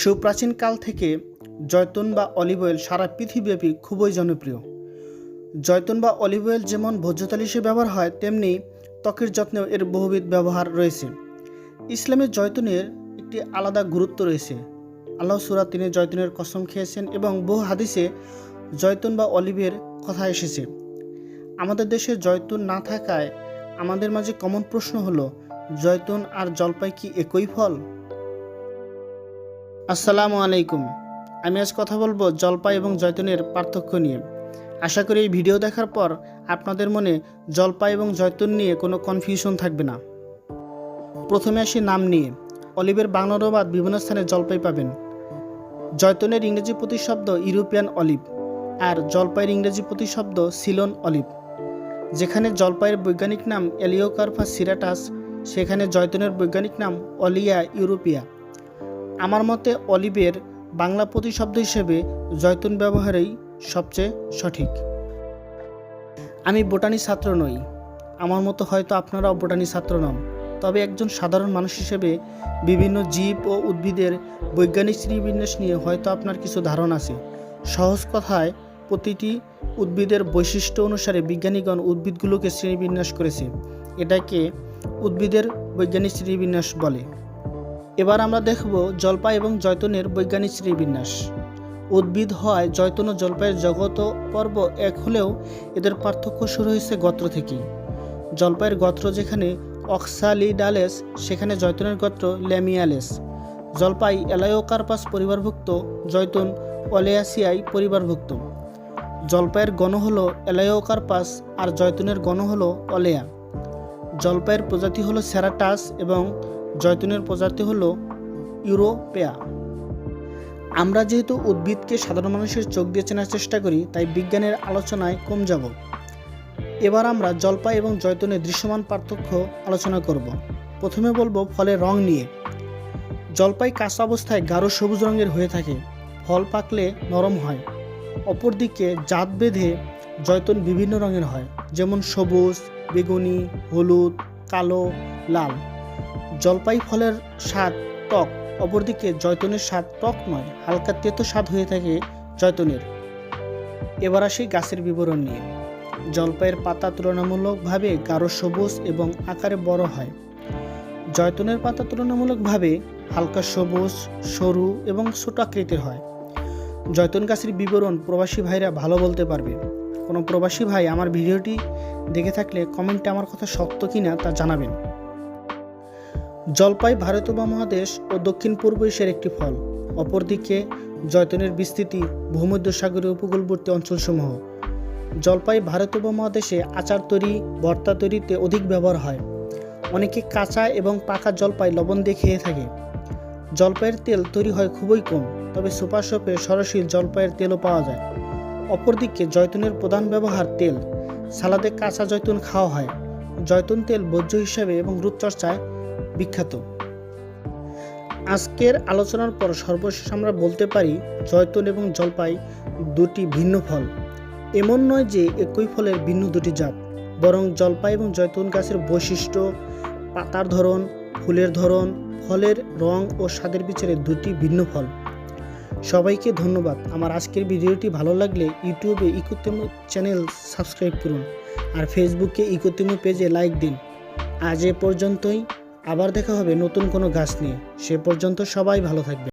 সুপ্রাচীন কাল থেকে জয়তুন বা অলিভ অয়েল সারা পৃথিবীব্যাপী খুবই জনপ্রিয়। জয়তুন বা অলিভ অয়েল যেমন ভোজ্য তেল হিসেবে ব্যবহার হয়, তেমনি ত্বকের যত্নেও এর বহুবিধ ব্যবহার রয়েছে। ইসলামের জয়তুনের একটি আলাদা গুরুত্ব রয়েছে। আল্লাহ সুরা তিনি জয়তুনের কসম খেয়েছেন এবং বহু হাদিসে জয়তুন বা অলিভের কথা এসেছে। আমাদের দেশে জয়তুন না থাকায় আমাদের মাঝে কমন প্রশ্ন হলো, জয়তুন আর জলপাই কি একই ফল? আসসালামু আলাইকুম। আমি আজ কথা বলব জলপাই এবং জয়তুনের পার্থক্য নিয়ে। আশা করি এই ভিডিও দেখার পর আপনাদের মনে জলপাই এবং জয়তুন নিয়ে কোনো কনফিউশন থাকবে না। প্রথমে আসি নাম নিয়ে। অলিভের বাংলা অনুবাদ বিভিন্ন স্থানে জলপাই পাবেন। জয়তুনের ইংরেজি প্রতিশব্দ ইউরোপিয়ান অলিভ আর জলপাইয়ের ইংরেজি প্রতিশব্দ সিলন অলিভ। যেখানে জলপাইয়ের বৈজ্ঞানিক নাম এলিওকার্পাস সিরাটাস, সেখানে জয়তুনের বৈজ্ঞানিক নাম অলিয়া ইউরোপিয়া। আমার মতে অলিভের বাংলা প্রতিশব্দ হিসেবে জয়তুন ব্যবহারেই সবচেয়ে সঠিক। আমি বোটানি ছাত্র নই। আমার মতো হয়তো আপনারাও বোটানি ছাত্র নন। তবে একজন সাধারণ মানুষ হিসেবে বিভিন্ন জীব ও উদ্ভিদের বৈজ্ঞানিক শ্রীবিন্যাস নিয়ে হয়তো আপনার কিছু ধারণা আছে। সহজ কথায়, প্রতিটি উদ্ভিদের বৈশিষ্ট্য অনুসারে বিজ্ঞানীগণ উদ্ভিদগুলোকে শ্রেণীবিন্যাস করেছে। এটাকে উদ্ভিদের বৈজ্ঞানিক শ্রেণীবিন্যাস বলে। এবার আমরা দেখব জলপাই এবং জয়তুনের বৈজ্ঞানিক শ্রীবিন্যাস উদ্ভিদ হয় জয়তুন ও জলপাইয়ের জগত পর্ব এক হলেও এদের পার্থক্য শুরু হয়েছে গত্র থেকেই। জলপাইয়ের গত্র যেখানে অক্সালিডালেস, সেখানে জয়তুনের গত্র ল্যামিয়ালেস। জলপাই এলায়োকার্পাস পরিবারভুক্ত, জয়তুন অলেয়াসিয়াই পরিবারভুক্ত। জলপাইয়ের গণ হলো এলায়োকার্পাস আর জয়তুনের গণ হল অলেয়া জলপাইয়ের প্রজাতি হলো সেরাটাস এবং জয়তুনের প্রজাতি হলো ইউরোপেয়া। আমরা যেহেতু উদ্ভিদকে সাধারণ মানুষের চোখ দিয়ে চেনার চেষ্টা করি, তাই বিজ্ঞানের আলোচনায় কম যাব। এবার আমরা জলপাই এবং জয়তুনের দৃশ্যমান পার্থক্য আলোচনা করব। প্রথমে বলব ফলের রং নিয়ে। জলপাই কাঁচা অবস্থায় গাঢ় সবুজ রঙের হয়ে থাকে। ফল পাকলে নরম হয়। অপরদিকে জাত বেঁধে জয়তুন বিভিন্ন রঙের হয়, যেমন সবুজ, বেগুনি, হলুদ, কালো, লাল। জলপাই ফলের স্বাদ টক, অপরদিকে জয়তুনের স্বাদ টক নয়, হালকা তেতো স্বাদ হয়ে থাকে জয়তুনের। এবার আসি গাছের বিবরণ নিয়ে। জলপাইয়ের পাতা তুলনামূলকভাবে গাঢ় সবুজ এবং আকারে বড় হয়। জয়তনের পাতা তুলনামূলকভাবে হালকা সবুজ, সরু এবং ছোট আকৃতির হয়। জয়তুন গাছের বিবরণ প্রবাসী ভাইরা ভালো বলতে পারবে। কোনো প্রবাসী ভাই আমার ভিডিওটি দেখে থাকলে কমেন্টে আমার কথা সত্য কিনা তা জানাবেন। জলপাই ভারত উপমহাদেশ ও দক্ষিণ পূর্ব এশিয়ার একটি ফল। অপরদিকে, জয়তুনের বিস্তৃতি ভূমধ্যসাগরীয় উপকূলবর্তী অঞ্চলসমূহ। জলপাই ভারত উপমহাদেশে আচার তৈরি, ভর্তা তৈরিতে অধিক ব্যবহার হয়। অনেকে কাঁচা এবং পাকা জলপাই লবণ দিয়ে খেয়ে থাকে। জলপাইয়ের তেল তৈরি হয় খুবই কম, তবে সুপার শপে সরাসরি জলপাইয়ের তেলও পাওয়া যায়। অপরদিকে, জয়তুনের প্রধান ব্যবহার তেল। সালাদে কাঁচা জয়তুন খাওয়া হয়। জয়তুন তেল ভোজ্য হিসাবে এবং রূপচর্চায় বিখ্যাত। আজকের আলোচনার পর সর্বশেষ আমরা বলতে পারি জয়তুন এবং জলপাই দুটি ভিন্ন ফল। এমন নয় যে একই ফলের ভিন্ন দুটি জাত, বরং জলপাই এবং জয়তুন গাছের বৈশিষ্ট্য, পাতার ধরন, ফুলের ধরন, ফলের রং ও স্বাদের বিচারে দুটি ভিন্ন ফল। সবাইকে ধন্যবাদ। আমার আজকের ভিডিওটি ভালো লাগলে ইউটিউবে ইকোতেমু চ্যানেল সাবস্ক্রাইব করুন আর ফেসবুকে ইকোতেমু পেজে লাইক দিন। আজ এ পর্যন্তই। আবার দেখা হবে নতুন কোনো গাছ নিয়ে। সে পর্যন্ত সবাই ভালো থাকবে